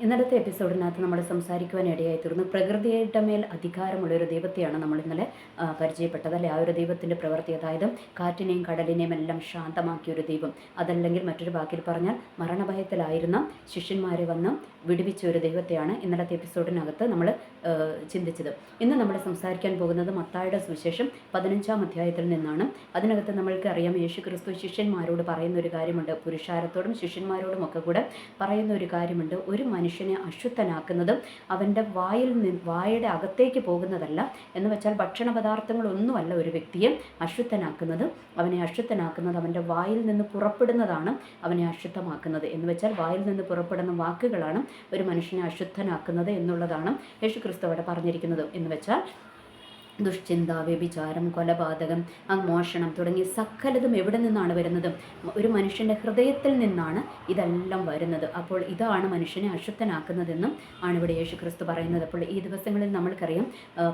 ഇന്നലത്തെ എപ്പിസോഡിനകത്ത് നമ്മൾ സംസാരിക്കുവാൻ ഇടയായി തീർന്നു പ്രകൃതിയുടെ മേൽ അധികാരമുള്ള ഒരു ദൈവത്തെയാണ് നമ്മൾ ഇന്നലെ പരിചയപ്പെട്ടത് അല്ലെ? ആ ഒരു ദൈവത്തിന്റെ പ്രവൃത്തി അതായത് കാറ്റിനെയും കടലിനെയും എല്ലാം ശാന്തമാക്കിയ ഒരു ദൈവം. അതല്ലെങ്കിൽ മറ്റൊരു വാക്കിൽ പറഞ്ഞാൽ മരണഭയത്തിലായിരുന്ന ശിഷ്യന്മാരെ വന്ന് വിടുവിച്ച ഒരു ദൈവത്തെയാണ് ഇന്നലത്തെ എപ്പിസോഡിനകത്ത് നമ്മൾ ചിന്തിച്ചത്. ഇന്ന് നമ്മൾ സംസാരിക്കാൻ പോകുന്നത് മത്തായുടെ സുവിശേഷം പതിനഞ്ചാം അധ്യായത്തിൽ നിന്നാണ്. അതിനകത്ത് നമ്മൾക്ക് അറിയാം യേശു ക്രിസ്തു ശിഷ്യന്മാരോട് പറയുന്ന ഒരു കാര്യമുണ്ട്. പുരുഷാരത്തോടും ശിഷ്യന്മാരോടും ഒക്കെ കൂടെ പറയുന്ന ഒരു കാര്യമുണ്ട്. ഒരു മനുഷ്യനെ അശുദ്ധനാക്കുന്നതും അവന്റെ വായിൽ നിന്ന് വായയുടെ അകത്തേക്ക് പോകുന്നതല്ല. എന്ന് വെച്ചാൽ ഭക്ഷണ പദാർത്ഥങ്ങളൊന്നുമല്ല ഒരു വ്യക്തിയെ അശുദ്ധനാക്കുന്നത്. അവനെ അശുദ്ധനാക്കുന്നത് അവന്റെ വായിൽ നിന്ന് പുറപ്പെടുന്നതാണ് അവനെ അശുദ്ധമാക്കുന്നത്. എന്ന് വെച്ചാൽ വായിൽ നിന്ന് പുറപ്പെടുന്ന വാക്കുകളാണ് ഒരു മനുഷ്യനെ അശുദ്ധനാക്കുന്നത് എന്നുള്ളതാണ് യേശു ക്രിസ്തു അവിടെ പറഞ്ഞിരിക്കുന്നത്. എന്ന് വെച്ചാൽ ദുഷ്ചിന്ത വ്യഭിചാരം കൊലപാതകം മോഷണം തുടങ്ങിയ സകലതും എവിടെ നിന്നാണ് വരുന്നത്? ഒരു മനുഷ്യന്റെ ഹൃദയത്തിൽ നിന്നാണ് ഇതെല്ലാം വരുന്നത്. അപ്പോൾ ഇതാണ് മനുഷ്യനെ അശുദ്ധനാക്കുന്നതെന്നും ആണ് ഇവിടെ യേശു ക്രിസ്തു പറയുന്നത്. അപ്പോൾ ഈ ദിവസങ്ങളിൽ നമ്മൾക്കറിയാം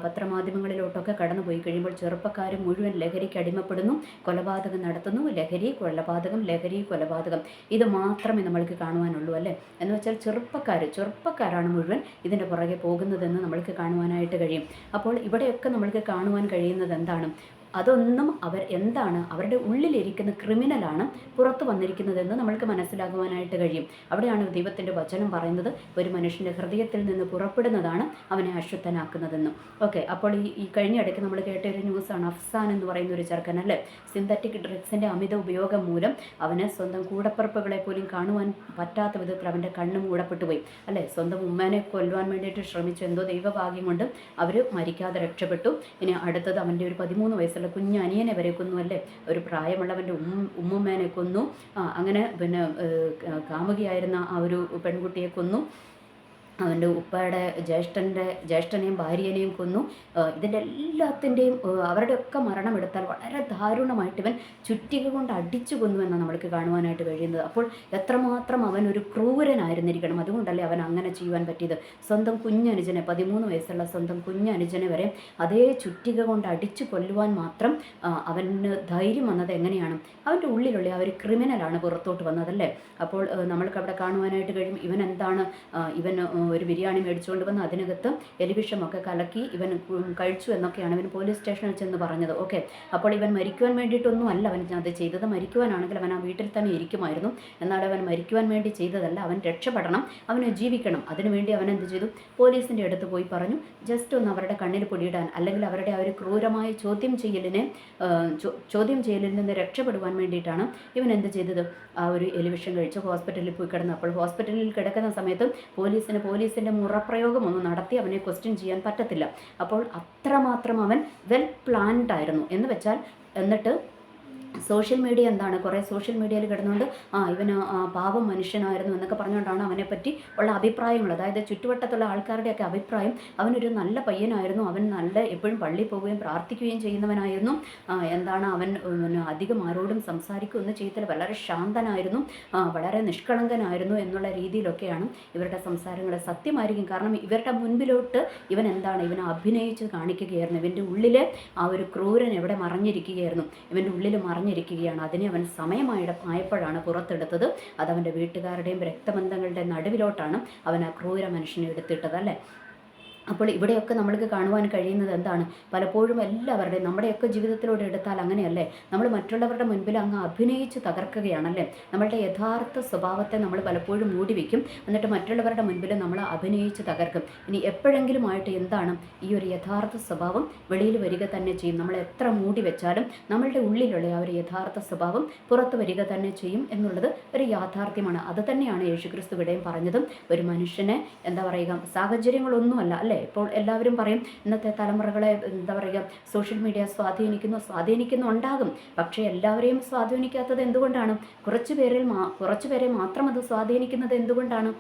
പത്രമാധ്യമങ്ങളിലോട്ടൊക്കെ കടന്നു പോയി കഴിയുമ്പോൾ ചെറുപ്പക്കാർ മുഴുവൻ ലഹരിക്ക് അടിമപ്പെടുന്നു കൊലപാതകം നടത്തുന്നു. ലഹരി കൊലപാതകം ലഹരി കൊലപാതകം. ഇത് മാത്രമേ നമ്മൾക്ക് കാണുവാനുള്ളൂ അല്ലേ? എന്ന് വെച്ചാൽ ചെറുപ്പക്കാർ ചെറുപ്പക്കാരാണ് മുഴുവൻ ഇതിന്റെ പുറകെ പോകുന്നതെന്ന് നമ്മൾക്ക് കാണുവാനായിട്ട് കഴിയും. അപ്പോൾ ഇവിടെയൊക്കെ നമ്മൾക്ക് കാണുവാൻ കഴിയുന്നത് എന്താണ്? അതൊന്നും അവർ എന്താണ് അവരുടെ ഉള്ളിലിരിക്കുന്ന ക്രിമിനലാണ് പുറത്തു വന്നിരിക്കുന്നതെന്ന് നമ്മൾക്ക് മനസ്സിലാകുവാനായിട്ട് കഴിയും. അവിടെയാണ് ദൈവത്തിന്റെ വചനം പറയുന്നത്. ഒരു മനുഷ്യന്റെ ഹൃദയത്തിൽ നിന്ന് പുറപ്പെടുന്നതാണ് അവനെ അശ്വത്തനാക്കുന്നതെന്നും ഓക്കെ അപ്പോൾ ഈ ഈ കഴിഞ്ഞ ഇടയ്ക്ക് നമ്മൾ കേട്ട ഒരു ന്യൂസാണ് അഫ്സാൻ എന്ന് പറയുന്ന ഒരു ചെറുക്കൻ അല്ലേ? സിന്തറ്റിക് ഡ്രഗ്സിന്റെ അമിത ഉപയോഗം മൂലം അവന് സ്വന്തം കൂടപ്പിറപ്പുകളെ പോലും കാണുവാൻ പറ്റാത്ത വിധത്തിൽ അവന്റെ കണ്ണ് മൂടപ്പെട്ടു പോയി. അല്ലേ? സ്വന്തം ഉമ്മനെ കൊല്ലുവാൻ വേണ്ടിയിട്ട് ശ്രമിച്ചു എന്തോ ദൈവഭാഗ്യം കൊണ്ട് അവർ മരിക്കാതെ രക്ഷപ്പെട്ടു. ഇനി അടുത്തത് അവന്റെ ഒരു പതിമൂന്ന് വയസ്സുള്ള കുഞ്ഞു അനിയനെ വരെ കൊന്നു അല്ലേ? ഒരു പ്രായമുള്ളവന്റെ ഉമ്മ ഉമ്മുമ്മേനെ കൊന്നു. അങ്ങനെ പിന്നെ കാമുകിയായിരുന്ന ആ ഒരു പെൺകുട്ടിയെ കൊന്നു. അവന്റെ ഉപ്പയുടെ ജ്യേഷ്ഠന്റെ ജ്യേഷ്ഠനെയും ഭാര്യേനെയും കൊന്നു. ഇതിന്റെ എല്ലാത്തിന്റെയും അവരുടെയൊക്കെ മരണമെടുത്താൽ വളരെ ദാരുണമായിട്ട് ഇവൻ ചുറ്റിക കൊണ്ട് അടിച്ചു കൊന്നു എന്നാണ് നമ്മൾക്ക് കാണുവാനായിട്ട് കഴിയുന്നത്. അപ്പോൾ എത്രമാത്രം അവൻ ഒരു ക്രൂരനായിരുന്നിരിക്കണം. അതുകൊണ്ടല്ലേ അവൻ അങ്ങനെ ചെയ്യുവാൻ പറ്റിയത്? സ്വന്തം കുഞ്ഞനുജനെ പതിമൂന്ന് വയസ്സുള്ള സ്വന്തം കുഞ്ഞനുജനെ വരെ അതേ ചുറ്റിക കൊണ്ട് അടിച്ചു കൊല്ലുവാൻ മാത്രം അവന് ധൈര്യം വന്നത് എങ്ങനെയാണ്? അവന്റെ ഉള്ളിലുള്ള ആ ഒരു ക്രിമിനലാണ് പുറത്തോട്ട് വന്നതല്ലേ? അപ്പോൾ നമ്മൾക്ക് അവിടെ കാണുവാനായിട്ട് കഴിയും. ഇവൻ എന്താണ് ഇവൻ ഒരു ബിരിയാണി മേടിച്ചുകൊണ്ട് വന്ന് അതിനകത്ത് എലിവിഷമൊക്കെ കലക്കി ഇവൻ കഴിച്ചു എന്നൊക്കെയാണ് ഇവൻ പോലീസ് സ്റ്റേഷനിൽ ചെന്ന് പറഞ്ഞത്. ഓക്കെ. അപ്പോൾ ഇവൻ മരിക്കുവാൻ വേണ്ടിയിട്ടൊന്നും അല്ല അവൻ അത് ചെയ്തത്. മരിക്കുവാനാണെങ്കിൽ അവൻ ആ വീട്ടിൽ തന്നെ ഇരിക്കുമായിരുന്നു. എന്നാൽ അവൻ മരിക്കുവാൻ വേണ്ടി ചെയ്തതല്ല. അവൻ രക്ഷപ്പെടണം. അവന് ജീവിക്കണം. അതിനുവേണ്ടി അവൻ എന്ത് ചെയ്തു? പോലീസിന്റെ അടുത്ത് പോയി പറഞ്ഞു ജസ്റ്റ് ഒന്ന് അവരുടെ കണ്ണിൽ പൊടിയിടാൻ അല്ലെങ്കിൽ അവരുടെ ആ ഒരു ക്രൂരമായ ചോദ്യം ചെയ്യലിനെ ചോദ്യം ചെയ്യലിൽ നിന്ന് രക്ഷപ്പെടുവാൻ വേണ്ടിയിട്ടാണ് ഇവൻ എന്ത് ചെയ്തത്? ആ ഒരു എലിവിഷൻ കഴിച്ച് ഹോസ്പിറ്റലിൽ പോയി കിടന്നു. അപ്പോൾ ഹോസ്പിറ്റലിൽ കിടക്കുന്ന സമയത്ത് പോലീസിന് പോലീസിന്റെ മുറപ്രയോഗമൊന്നും നടത്തി അവനെ ക്വസ്റ്റ്യൻ ചെയ്യാൻ പറ്റത്തില്ല. അപ്പോൾ അത്രമാത്രം അവൻ വെൽ പ്ലാൻഡ് ആയിരുന്നു. എന്ന് വെച്ചാൽ എന്നിട്ട് സോഷ്യൽ മീഡിയ എന്താണ്? കുറേ സോഷ്യൽ മീഡിയയിൽ കിടന്നുകൊണ്ട് ആ ഇവന് ആ, പാവം മനുഷ്യനായിരുന്നു എന്നൊക്കെ പറഞ്ഞുകൊണ്ടാണ് അവനെപ്പറ്റി ഉള്ള അഭിപ്രായങ്ങൾ. അതായത് ചുറ്റുവട്ടത്തുള്ള ആൾക്കാരുടെയൊക്കെ അഭിപ്രായം അവനൊരു നല്ല പയ്യനായിരുന്നു. അവൻ നല്ല എപ്പോഴും പള്ളിയിൽ പോവുകയും പ്രാർത്ഥിക്കുകയും ചെയ്യുന്നവനായിരുന്നു. എന്താണ് അവൻ അധികം ആരോടും സംസാരിക്കുകയൊന്നും ചെയ്യത്തില്ല. വളരെ ശാന്തനായിരുന്നു. വളരെ നിഷ്കളങ്കനായിരുന്നു എന്നുള്ള രീതിയിലൊക്കെയാണ് ഇവരുടെ സംസാരങ്ങൾ സത്യമായിരിക്കും. കാരണം ഇവരുടെ മുൻപിലോട്ട് ഇവൻ എന്താണ്? ഇവൻ അഭിനയിച്ച് കാണിക്കുകയായിരുന്നു. ഇവന്റെ ഉള്ളിലെ ആ ഒരു ക്രൂരൻ എവിടെ മറിഞ്ഞിരിക്കുകയായിരുന്നു? ഇവന്റെ ഉള്ളിൽ മറഞ്ഞിരിക്കുകയാണ് അതിനെ അവൻ സമയമായ ആയപ്പോഴാണ് പുറത്തെടുത്തത്. അത് അവന്റെ വീട്ടുകാരുടെയും രക്തബന്ധങ്ങളുടെയും നടുവിലോട്ടാണ് അവൻ ആ ക്രൂര മനുഷ്യനെ എടുത്തിട്ടത് അല്ലേ? അപ്പോൾ ഇവിടെയൊക്കെ നമ്മൾക്ക് കാണുവാൻ കഴിയുന്നത് എന്താണ്? പലപ്പോഴും എല്ലാവരുടെയും നമ്മുടെയൊക്കെ ജീവിതത്തിലൂടെ എടുത്താൽ അങ്ങനെയല്ലേ? നമ്മൾ മറ്റുള്ളവരുടെ മുൻപിൽ അങ്ങ് അഭിനയിച്ച് തകർക്കുകയാണല്ലേ? നമ്മളുടെ യഥാർത്ഥ സ്വഭാവത്തെ നമ്മൾ പലപ്പോഴും മൂടിവെക്കും എന്നിട്ട് മറ്റുള്ളവരുടെ മുൻപിൽ നമ്മൾ അഭിനയിച്ച് തകർക്കും. ഇനി എപ്പോഴെങ്കിലും ആയിട്ട് എന്താണ് ഈ ഒരു യഥാർത്ഥ സ്വഭാവം വെളിയിൽ വരിക തന്നെ ചെയ്യും. നമ്മൾ എത്ര മൂടി വെച്ചാലും നമ്മളുടെ ഉള്ളിലുള്ള ആ ഒരു യഥാർത്ഥ സ്വഭാവം പുറത്ത് വരിക തന്നെ ചെയ്യും എന്നുള്ളത് ഒരു യാഥാർത്ഥ്യമാണ്. അത് തന്നെയാണ് യേശുക്രിസ്തു ഇവിടെയും പറഞ്ഞതും ഒരു മനുഷ്യനെ എന്താ പറയുക സാഹചര്യങ്ങളൊന്നുമല്ല അല്ലേ? ഇപ്പോൾ എല്ലാവരും പറയും ഇന്നത്തെ തലമുറകളെ എന്താ പറയുക സോഷ്യൽ മീഡിയ സ്വാധീനിക്കുന്നു സ്വാധീനിക്കുന്നുണ്ടാകും. പക്ഷേ എല്ലാവരെയും സ്വാധീനിക്കാത്തത് എന്തുകൊണ്ടാണ്? കുറച്ച് പേരിൽ മാ കുറച്ച് പേരെ മാത്രം അത് സ്വാധീനിക്കുന്നത് എന്തുകൊണ്ടാണ്?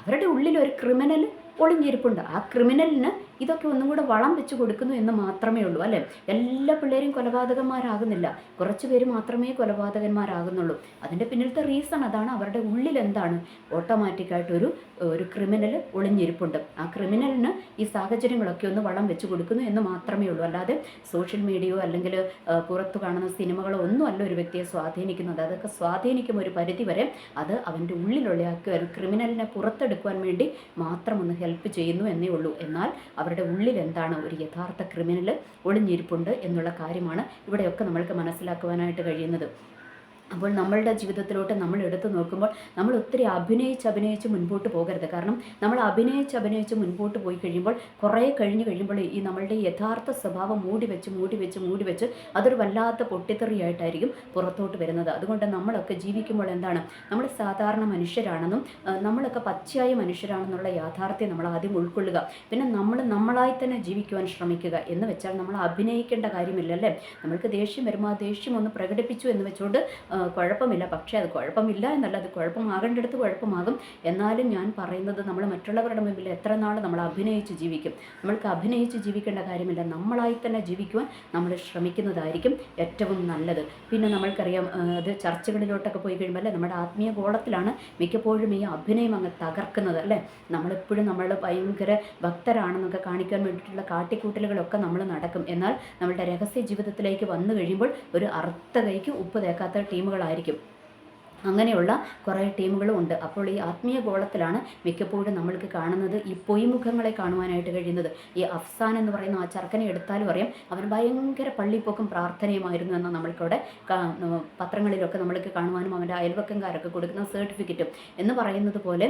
അവരുടെ ഉള്ളിൽ ഒരു ക്രിമിനൽ ഒളിഞ്ഞിരിപ്പുണ്ട്. ആ ക്രിമിനലിന് ഇതൊക്കെ ഒന്നും കൂടെ വളം വെച്ച് കൊടുക്കുന്നു എന്ന് മാത്രമേ ഉള്ളൂ അല്ലേ? എല്ലാ പിള്ളേരും കൊലപാതകന്മാരാകുന്നില്ല. കുറച്ച് പേര് മാത്രമേ കൊലപാതകന്മാരാകുന്നുള്ളൂ. അതിന്റെ പിന്നിലത്തെ റീസൺ അതാണ് അവരുടെ ഉള്ളിൽ എന്താണ്? ഓട്ടോമാറ്റിക്കായിട്ടൊരു ഒരു ക്രിമിനൽ ഒളിഞ്ഞിരിപ്പുണ്ട്. ആ ക്രിമിനലിന് ഈ സാഹചര്യങ്ങളൊക്കെ ഒന്ന് വളം വെച്ച് കൊടുക്കുന്നു എന്ന് മാത്രമേ ഉള്ളൂ. അല്ലാതെ സോഷ്യൽ മീഡിയയോ അല്ലെങ്കിൽ പുറത്തു കാണുന്ന സിനിമകളോ ഒന്നും അല്ല ഒരു വ്യക്തിയെ സ്വാധീനിക്കുന്നത്. അതൊക്കെ സ്വാധീനിക്കും ഒരു പരിധി വരെ അത് അവന്റെ ഉള്ളിലുള്ള ആ ക്രിമിനലിനെ പുറത്തെടുക്കുവാൻ വേണ്ടി മാത്രം ഒന്ന് ഹെൽപ്പ് ചെയ്യുന്നു എന്നേ ഉള്ളൂ. എന്നാൽ അവരുടെ ഉള്ളിൽ എന്താണ് ഒരു യഥാർത്ഥ ക്രിമിനൽ ഒളിഞ്ഞിരിപ്പുണ്ട് എന്നുള്ള കാര്യമാണ് ഇവിടെയൊക്കെ നമ്മൾക്ക് മനസ്സിലാക്കുവാനായിട്ട് കഴിയുന്നത്. അപ്പോൾ നമ്മളുടെ ജീവിതത്തിലോട്ട് നമ്മൾ എടുത്തു നോക്കുമ്പോൾ നമ്മൾ ഒത്തിരി അഭിനയിച്ച് അഭിനയിച്ച് മുൻപോട്ട് പോകരുത്. കാരണം നമ്മൾ അഭിനയിച്ച് അഭിനയിച്ച് മുൻപോട്ട് പോയി കഴിയുമ്പോൾ കുറേ കഴിഞ്ഞ് കഴിയുമ്പോൾ ഈ നമ്മളുടെ യഥാർത്ഥ സ്വഭാവം മൂടി വെച്ച് മൂടി വെച്ച് മൂടി വെച്ച് അതൊരു വല്ലാത്ത പൊട്ടിത്തെറിയായിട്ടായിരിക്കും പുറത്തോട്ട് വരുന്നത്. അതുകൊണ്ട് നമ്മളൊക്കെ ജീവിക്കുമ്പോൾ എന്താണ്? നമ്മൾ സാധാരണ മനുഷ്യരാണെന്നും നമ്മളൊക്കെ പച്ചയായ മനുഷ്യരാണെന്നുള്ള യാഥാർത്ഥ്യം നമ്മൾ ആദ്യം ഉൾക്കൊള്ളുക. പിന്നെ നമ്മൾ നമ്മളായി തന്നെ ജീവിക്കുവാൻ ശ്രമിക്കുക എന്ന് വെച്ചാൽ നമ്മൾ അഭിനയിക്കേണ്ട കാര്യമില്ലല്ലേ? നമ്മൾക്ക് ദേഷ്യം വരുമ്പോൾ ആ ദേഷ്യം ഒന്ന് പ്രകടിപ്പിച്ചു എന്ന് വെച്ചുകൊണ്ട് കുഴപ്പമില്ല. പക്ഷേ അത് കുഴപ്പമില്ല എന്നല്ല അത് കുഴപ്പമാകേണ്ടടുത്ത് കുഴപ്പമാകും. എന്നാലും ഞാൻ പറയുന്നത് നമ്മൾ മറ്റുള്ളവരുടെ മുമ്പിൽ എത്ര നാൾ നമ്മൾ അഭിനയിച്ച് ജീവിക്കും. നമ്മൾക്ക് അഭിനയിച്ച് ജീവിക്കേണ്ട കാര്യമില്ല. നമ്മളായി തന്നെ ജീവിക്കുവാൻ നമ്മൾ ശ്രമിക്കുന്നതായിരിക്കും ഏറ്റവും നല്ലത്. പിന്നെ നമ്മൾക്കറിയാം അത് ചർച്ചകളിലോട്ടൊക്കെ പോയി കഴിയുമ്പോൾ അല്ലേ നമ്മുടെ ആത്മീയ ഗോളത്തിലാണ് മിക്കപ്പോഴും ഈ അഭിനയം അങ്ങ് തകർക്കുന്നത് അല്ലേ? നമ്മളെപ്പോഴും നമ്മൾ ഭയങ്കര ഭക്തരാണെന്നൊക്കെ കാണിക്കാൻ വേണ്ടിയിട്ടുള്ള കാട്ടിക്കൂട്ടലുകളൊക്കെ നമ്മൾ നടക്കും. എന്നാൽ നമ്മളുടെ രഹസ്യ ജീവിതത്തിലേക്ക് വന്നു കഴിയുമ്പോൾ ഒരു അർത്ഥ കൈക്ക് ഉപ്പ് തേക്കാത്ത ടീം ടീമുകളായിരിക്കും അങ്ങനെയുള്ള കുറേ ടീമുകളും ഉണ്ട്. അപ്പോൾ ഈ ആത്മീയ ഗോളത്തിലാണ് മിക്കപ്പോഴും നമ്മൾക്ക് കാണുന്നത് ഈ പൊയ്മുഖങ്ങളെ കാണുവാനായിട്ട് കഴിയുന്നത്. ഈ അഫ്സാൻ എന്ന് പറയുന്ന ആ ചർക്കനെ എടുത്താലും അറിയാം അവൻ ഭയങ്കര പള്ളിപ്പോക്കും പ്രാർത്ഥനയുമായിരുന്നു എന്ന് നമ്മൾക്കവിടെ പത്രങ്ങളിലൊക്കെ നമ്മൾക്ക് കാണുവാനും അവന്റെ അയൽവക്കംകാരൊക്കെ കൊടുക്കുന്ന സർട്ടിഫിക്കറ്റും എന്ന് പറയുന്നത് പോലെ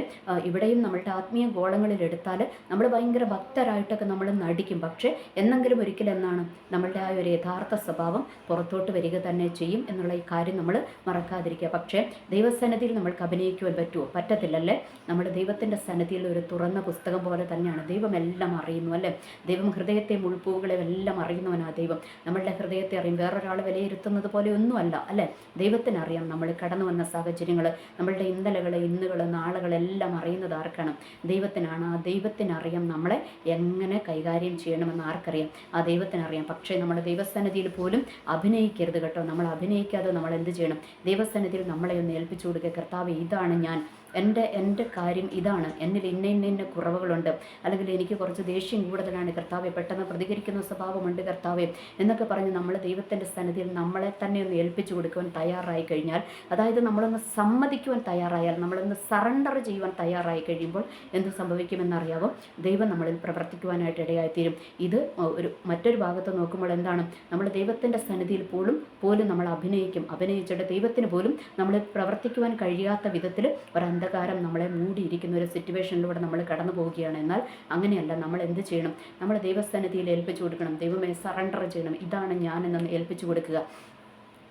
ഇവിടെയും നമ്മളുടെ ആത്മീയ ഗോളങ്ങളിൽ എടുത്താൽ നമ്മൾ ഭയങ്കര ഭക്തരായിട്ടൊക്കെ നമ്മൾ നടിക്കും. പക്ഷേ എന്നെങ്കിലും ഒരിക്കലും എന്നാണ് നമ്മളുടെ ആ ഒരു യഥാർത്ഥ സ്വഭാവം പുറത്തോട്ട് വരിക തന്നെ ചെയ്യും എന്നുള്ള ഈ കാര്യം നമ്മൾ മറക്കാതിരിക്കുക. പക്ഷേ ദൈവസന്നിധിയിൽ നമ്മൾക്ക് അഭിനയിക്കുവാൻ പറ്റുമോ പറ്റത്തില്ലല്ലേ? നമ്മൾ ദൈവത്തിന്റെ സന്നിധിയിൽ ഒരു തുറന്ന പുസ്തകം പോലെ തന്നെയാണ് ദൈവം എല്ലാം അറിയുന്നു അല്ലേ? ദൈവം ഹൃദയത്തെ മുഴുപ്പുകളെ എല്ലാം അറിയുന്നവനാണ് ദൈവം. നമ്മളുടെ ഹൃദയത്തെ അറിയും. വേറൊരാൾ വിലയിരുത്തുന്നത് പോലെ ഒന്നുമല്ല അല്ലേ? ദൈവത്തിനറിയാം നമ്മൾ കടന്നു വന്ന സാഹചര്യങ്ങൾ നമ്മളുടെ ഇന്നലകൾ ഇന്നുകൾ നാളുകളെല്ലാം അറിയുന്നത് ആർക്കാണ്? ദൈവത്തിനാണ്. ആ ദൈവത്തിനറിയാം നമ്മളെ എങ്ങനെ കൈകാര്യം ചെയ്യണമെന്ന് ആർക്കറിയാം? ആ ദൈവത്തിനറിയാം. പക്ഷേ നമ്മൾ ദൈവസന്നിധിയിൽ പോലും അഭിനയിക്കരുത് കേട്ടോ. നമ്മൾ അഭിനയിക്കാതെ നമ്മൾ എന്ത് ചെയ്യണം? ദൈവസന്നിധിയിൽ നമ്മളെ ഏൽപ്പിച്ചു കൊടുക്കുക. കർത്താവ് ഇതാണ് ഞാൻ എന്റെ എന്റെ കാര്യം ഇതാണ്. എന്നിൽ ഇന്ന ഇന്ന ഇന്ന കുറവുകളുണ്ട്. അല്ലെങ്കിൽ എനിക്ക് കുറച്ച് ദേഷ്യം കൂടുതലാണ് കർത്താവെ. പെട്ടെന്ന് പ്രതികരിക്കുന്ന സ്വഭാവമുണ്ട് കർത്താവെ. എന്നൊക്കെ പറഞ്ഞ് നമ്മൾ ദൈവത്തിന്റെ സന്നിധിയിൽ നമ്മളെ തന്നെ ഒന്ന് ഏൽപ്പിച്ചു കൊടുക്കുവാൻ തയ്യാറായി കഴിഞ്ഞാൽ അതായത് നമ്മളൊന്ന് സമ്മതിക്കുവാൻ തയ്യാറായാൽ നമ്മളൊന്ന് സറണ്ടർ ചെയ്യുവാൻ തയ്യാറായി കഴിയുമ്പോൾ എന്ത് സംഭവിക്കുമെന്നറിയാവോ? ദൈവം നമ്മളിൽ പ്രവർത്തിക്കുവാനായിട്ട് ഇടയായിത്തീരും. ഇത് ഒരു മറ്റൊരു ഭാഗത്ത് നോക്കുമ്പോൾ എന്താണ്? നമ്മൾ ദൈവത്തിന്റെ സന്നിധിയിൽ പോലും പോലും നമ്മൾ അഭിനയിക്കും. അഭിനയിച്ചിട്ട് ദൈവത്തിന് പോലും നമ്മൾ പ്രവർത്തിക്കുവാൻ കഴിയാത്ത വിധത്തിൽ ഒരു അന്ധകാരം നമ്മളെ മൂടിയിരിക്കുന്ന ഒരു സിറ്റുവേഷനിലൂടെ നമ്മൾ കടന്നു പോവുകയാണ്. എന്നാൽ അങ്ങനെയല്ല നമ്മൾ എന്ത് ചെയ്യണം? നമ്മൾ ദൈവസ്ഥാനത്തിൽ ഏൽപ്പിച്ചു കൊടുക്കണം. ദൈവമേ സറണ്ടർ ചെയ്യണം. ഇതാണ് ഞാനെന്ന് ഏൽപ്പിച്ചു കൊടുക്കുക.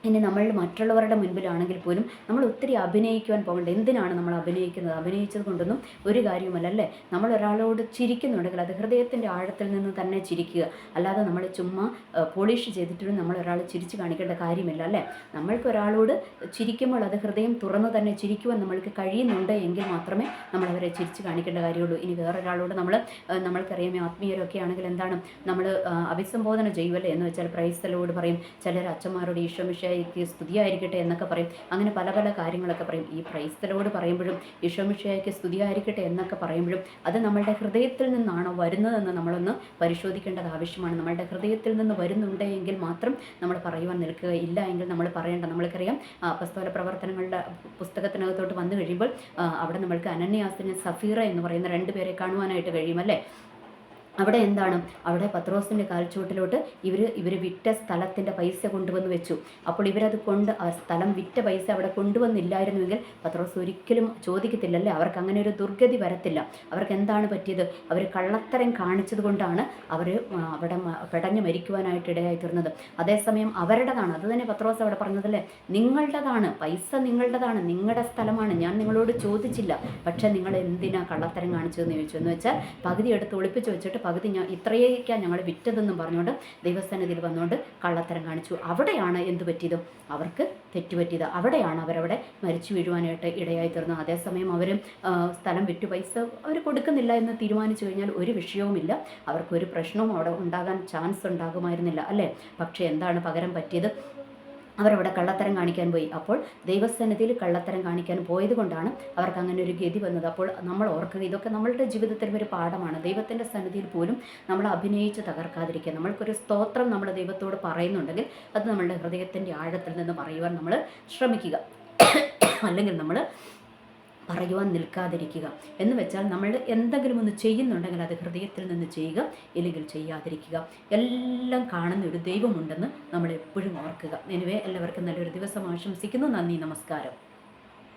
ഇനി നമ്മൾ മറ്റുള്ളവരുടെ മുൻപിലാണെങ്കിൽ പോലും നമ്മൾ ഒത്തിരി അഭിനയിക്കുവാൻ പോകേണ്ട. എന്തിനാണ് നമ്മൾ അഭിനയിക്കുന്നത്? അഭിനയിച്ചത് കൊണ്ടൊന്നും ഒരു കാര്യവുമല്ല അല്ലേ? നമ്മൾ ഒരാളോട് ചിരിക്കുന്നുണ്ടെങ്കിൽ അത് ഹൃദയത്തിന്റെ ആഴത്തിൽ നിന്ന് തന്നെ ചിരിക്കുക. അല്ലാതെ നമ്മൾ ചുമ്മാ പോളിഷ് ചെയ്തിട്ടും നമ്മൾ ഒരാൾ ചിരിച്ചു കാണിക്കേണ്ട കാര്യമില്ല അല്ലേ? നമ്മൾക്ക് ഒരാളോട് ചിരിക്കുമ്പോൾ അത് ഹൃദയം തുറന്ന് തന്നെ ചിരിക്കുവാൻ നമ്മൾക്ക് കഴിയുന്നുണ്ട് എങ്കിൽ മാത്രമേ നമ്മൾ അവരെ ചിരിച്ചു കാണിക്കേണ്ട കാര്യമുള്ളൂ. ഇനി വേറൊരാളോട് നമ്മൾ നമ്മൾക്കറിയാം ആത്മീയരൊക്കെ ആണെങ്കിൽ എന്താണ്? നമ്മൾ അഭിസംബോധന ചെയ്യുമല്ലേ എന്ന് വെച്ചാൽ പ്രൈസ്തലോട് പറയും. ചിലർ അച്ഛന്മാരോട് ഈശോമിഷ ഈശോമിഷയ്ക്ക് സ്തുതിയായിരിക്കട്ടെ എന്നൊക്കെ പറയും. അങ്ങനെ പല പല കാര്യങ്ങളൊക്കെ പറയും. ഈ ക്രൈസ്തലോട് പറയുമ്പോഴും ഈശോമിഷയ്ക്ക് സ്തുതിയായിരിക്കട്ടെ എന്നൊക്കെ പറയുമ്പോഴും അത് നമ്മളുടെ ഹൃദയത്തിൽ നിന്നാണോ വരുന്നതെന്ന് നമ്മളൊന്ന് പരിശോധിക്കേണ്ടത് ആവശ്യമാണ്. നമ്മളുടെ ഹൃദയത്തിൽ നിന്ന് വരുന്നുണ്ടെങ്കിൽ മാത്രം നമ്മൾ പറയുവാൻ നിൽക്കുക. ഇല്ല എങ്കിൽ നമ്മൾ പറയേണ്ട. നമ്മൾക്കറിയാം അപസ്തോല പ്രവർത്തനങ്ങളുടെ പുസ്തകത്തിനകത്തോട്ട് വന്നു കഴിയുമ്പോൾ അവിടെ നമ്മൾക്ക് അനന്യാസിന് സഫീറ എന്ന് പറയുന്ന രണ്ട് പേരെ കാണുവാനായിട്ട് കഴിയുമല്ലേ? അവിടെ എന്താണ്? അവിടെ പത്രോസിന്റെ കാൽച്ചുവട്ടിലോട്ട് ഇവർ ഇവർ വിറ്റ സ്ഥലത്തിന്റെ പൈസ കൊണ്ടുവന്ന് വെച്ചു. അപ്പോൾ ഇവരത് കൊണ്ട് ആ സ്ഥലം വിറ്റ പൈസ അവിടെ കൊണ്ടുവന്നില്ലായിരുന്നുവെങ്കിൽ പത്രോസ് ഒരിക്കലും ചോദിക്കത്തില്ലല്ലേ? അവർക്ക് അങ്ങനെ ഒരു ദുർഗതി വരത്തില്ല. അവർക്ക് എന്താണ് പറ്റിയത്? അവർ കള്ളത്തരം കാണിച്ചത് കൊണ്ടാണ് അവർ അവിടെ പെടഞ്ഞു മരിക്കുവാനായിട്ട് ഇടയായി തീർന്നത്. അതേസമയം അവരുടേതാണ്. അത് തന്നെ പത്രോസ് അവിടെ പറഞ്ഞതല്ലേ? നിങ്ങളുടേതാണ്. പൈസ നിങ്ങളുടേതാണ്. നിങ്ങളുടെ സ്ഥലമാണ്. ഞാൻ നിങ്ങളോട് ചോദിച്ചില്ല. പക്ഷേ നിങ്ങൾ എന്തിനാ കള്ളത്തരം കാണിച്ചതെന്ന് ചോദിച്ചു. എന്ന് വെച്ചാൽ പകുതി എടുത്ത് ഒളിപ്പിച്ച് വെച്ചിട്ട് പകുതി ഞാൻ ഇത്രയേക്കാണ് ഞങ്ങൾ വിറ്റതെന്നും പറഞ്ഞുകൊണ്ട് ദൈവസന്നിധിയിൽ വന്നുകൊണ്ട് കള്ളത്തരം കാണിച്ചു. അവിടെയാണ് എന്ത് പറ്റിയത്? അവർക്ക് തെറ്റുപറ്റിയത്. അവിടെയാണ് അവരവിടെ മരിച്ചു വീഴുവാനായിട്ട് ഇടയായി തീർന്നത്. അതേസമയം അവർ സ്ഥലം വിറ്റു. പൈസ അവർ കൊടുക്കുന്നില്ല എന്ന് തീരുമാനിച്ചു കഴിഞ്ഞാൽ ഒരു വിഷയവുമില്ല. അവർക്കൊരു പ്രശ്നവും അവിടെ ഉണ്ടാകാൻ ചാൻസ് ഉണ്ടാകുമായിരുന്നില്ല അല്ലേ? പക്ഷേ എന്താണ് പകരം പറ്റിയത്? അവരവിടെ കള്ളത്തരം കാണിക്കാൻ പോയി. അപ്പോൾ ദൈവസന്നിധിയിൽ കള്ളത്തരം കാണിക്കാൻ പോയത് കൊണ്ടാണ് അവർക്ക് അങ്ങനെ ഒരു ഗതി വന്നത്. അപ്പോൾ നമ്മൾ ഓർക്കുക ഇതൊക്കെ നമ്മളുടെ ജീവിതത്തിൽ ഒരു പാഠമാണ്. ദൈവത്തിന്റെ സന്നിധിയിൽ പോലും നമ്മൾ അഭിനയിച്ച് തകർക്കാതിരിക്കുക. നമ്മൾക്കൊരു സ്തോത്രം നമ്മൾ ദൈവത്തോട് പറയുന്നുണ്ടെങ്കിൽ അത് നമ്മളുടെ ഹൃദയത്തിന്റെ ആഴത്തിൽ നിന്ന് പറയുവാൻ നമ്മൾ ശ്രമിക്കുക. അല്ലെങ്കിൽ നമ്മൾ പറയുവാൻ നിൽക്കാതിരിക്കുക എന്ന് വെച്ചാൽ നമ്മൾ എന്തെങ്കിലും ഒന്ന് ചെയ്യുന്നുണ്ടെങ്കിൽ അത് ഹൃദയത്തിൽ നിന്ന് ചെയ്യുക ഇല്ലെങ്കിൽ ചെയ്യാതിരിക്കുക. എല്ലാം കാണുന്ന ഒരു ദൈവമുണ്ടെന്ന് നമ്മൾ എപ്പോഴും ഓർക്കുക. എനിവേ എല്ലാവർക്കും നല്ലൊരു ദിവസം ആശംസിക്കുന്നു. നന്ദി നമസ്കാരം.